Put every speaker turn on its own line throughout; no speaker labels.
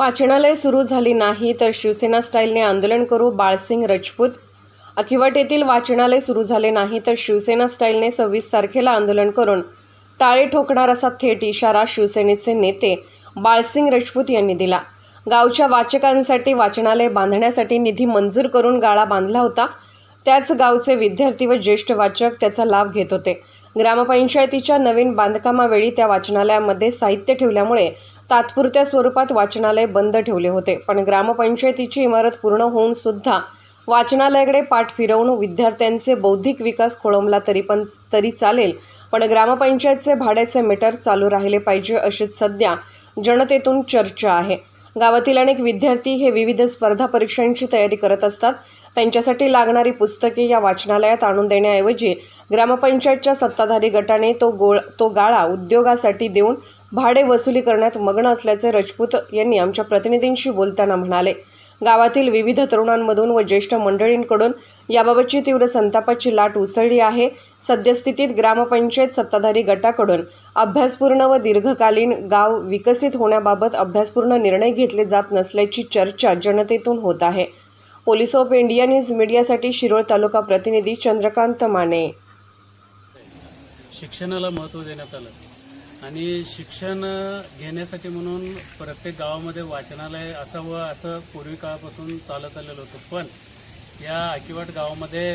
वाचनालय सुरू झाली नाही तर शिवसेना स्टाईलने आंदोलन करू बाळसिंग रजपूत. अखिवट येथील वाचनालय सुरू झाले नाही तर शिवसेना स्टाईलने सव्वीस तारखेला आंदोलन करून टाळे ठोकणार असा थेट इशारा शिवसेनेचे नेते बाळसिंग रजपूत यांनी दिला. गावच्या वाचकांसाठी वाचनालय बांधण्यासाठी निधी मंजूर करून गाळा बांधला होता. त्याच गावचे विद्यार्थी व ज्येष्ठ वाचक त्याचा लाभ घेत होते. ग्रामपंचायतीच्या नवीन बांधकामावेळी त्या वाचनालयामध्ये साहित्य ठेवल्यामुळे तात्पुरत्या स्वरूपात वाचनालय बंद ठेवले होते. पण ग्रामपंचायतीची इमारत पूर्ण होऊन सुद्धा वाचनालयाकडे पाठ फिरवून विद्यार्थ्यांचे बौद्धिक विकास खोळंबला तरी पण तरी चालेल. पण ग्रामपंचायतचे भाड्याचे मीटर चालू राहिले पाहिजे अशीच सध्या जनतेतून चर्चा आहे. गावातील अनेक विद्यार्थी हे विविध स्पर्धा परीक्षांची तयारी करत असतात. त्यांच्यासाठी लागणारी पुस्तके या वाचनालयात आणून देण्याऐवजी ग्रामपंचायतच्या सत्ताधारी गटाने तो गोळ तो गाळा उद्योगासाठी देऊन भाडे वसुली करण्यात मग्न असल्याचे रजपूत यांनी आमच्या प्रतिनिधींशी बोलताना म्हणाले. गावातील विविध तरुणांमधून व ज्येष्ठ मंडळींकडून याबाबतची तीव्र संतापाची लाट उसळली आहे. सद्यस्थितीत ग्रामपंचायत सत्ताधारी गटाकडून अभ्यासपूर्ण व दीर्घकालीन गाव विकसित होण्याबाबत अभ्यासपूर्ण निर्णय घेतले जात नसल्याची चर्चा जनतेतून होत आहे. पोलीस ऑफ इंडिया न्यूज मीडियासाठी शिरोळ तालुका प्रतिनिधी चंद्रकांत माने.
शिक्षणाला महत्त्व देण्यात आलं. आणि शिक्षण घेण्यासाठी म्हणून प्रत्येक गावामध्ये वाचनालय असावं असं पूर्वी काळापासून चालत आलेलं होतं. पण या आकिवाट गावामध्ये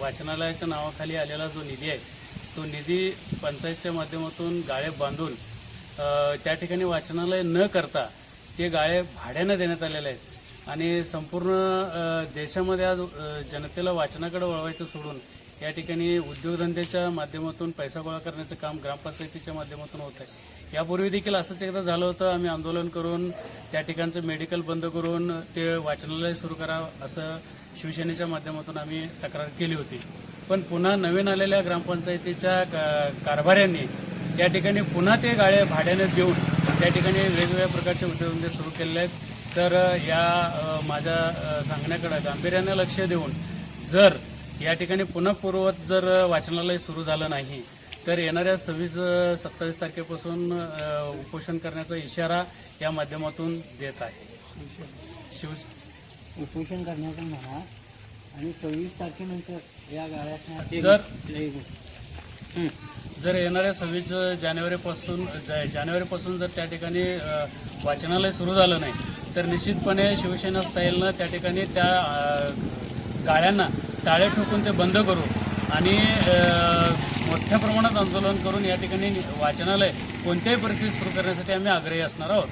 वाचनालयाच्या नावाखाली आलेला जो निधी आहे तो निधी पंचायतच्या माध्यमातून गाळे बांधून त्या ठिकाणी वाचनालय न करता ते गाळे भाड्यानं देण्यात आलेले आहेत. आणि संपूर्ण देशामध्ये आज जनतेला वाचनाकडे वळवायचं सोडून या ठिकाणी उद्योगधंद्याच्या माध्यमातून पैसा गोळा करण्याचं काम ग्रामपंचायतीच्या माध्यमातून होत आहे. यापूर्वी देखील असंच एकदा झालं होतं. आम्ही आंदोलन करून त्या ठिकाणचं मेडिकल बंद करून ते वाचनालय सुरू करावं असं शिवसेनेच्या माध्यमातून आम्ही तक्रार केली होती. पण पुन्हा नवीन आलेल्या ग्रामपंचायतीच्या का- कारभाऱ्यांनी या ठिकाणी पुन्हा ते गाळे भाड्याने देऊन त्या ठिकाणी वेगवेगळ्या प्रकारचे उद्योगधंदे सुरू केलेले आहेत. तर या माझ्या सांगण्याकडं गांभीर्यानं गांभीर्याने लक्ष देऊन जर या ठिकाणी पुन्हा पूर्ववत जर वाचनालय सुरू झालं नाही तर येणाऱ्या सव्वीस सत्तावीस तारखेपासून उपोषण करण्याचा इशारा या माध्यमातून देत आहे. शिव
उपोषण करण्याचं म्हणा आणि सव्वीस तारखेनंतर या गाळ्यात
जर जर येणाऱ्या सव्वीस जानेवारीपासून जा- जानेवारीपासून जर त्या ठिकाणी वाचनालय सुरू झालं नाही तर निश्चितपणे शिवसेना स्टाईलनं त्या ठिकाणी त्या गाळ्यांना टाळे ठोकून ते बंद करू आणि मोठ्या प्रमाणात आंदोलन करून या ठिकाणी वाचनालय कोणत्याही परिस्थितीत सुरू करण्यासाठी आम्ही आग्रही असणार आहोत.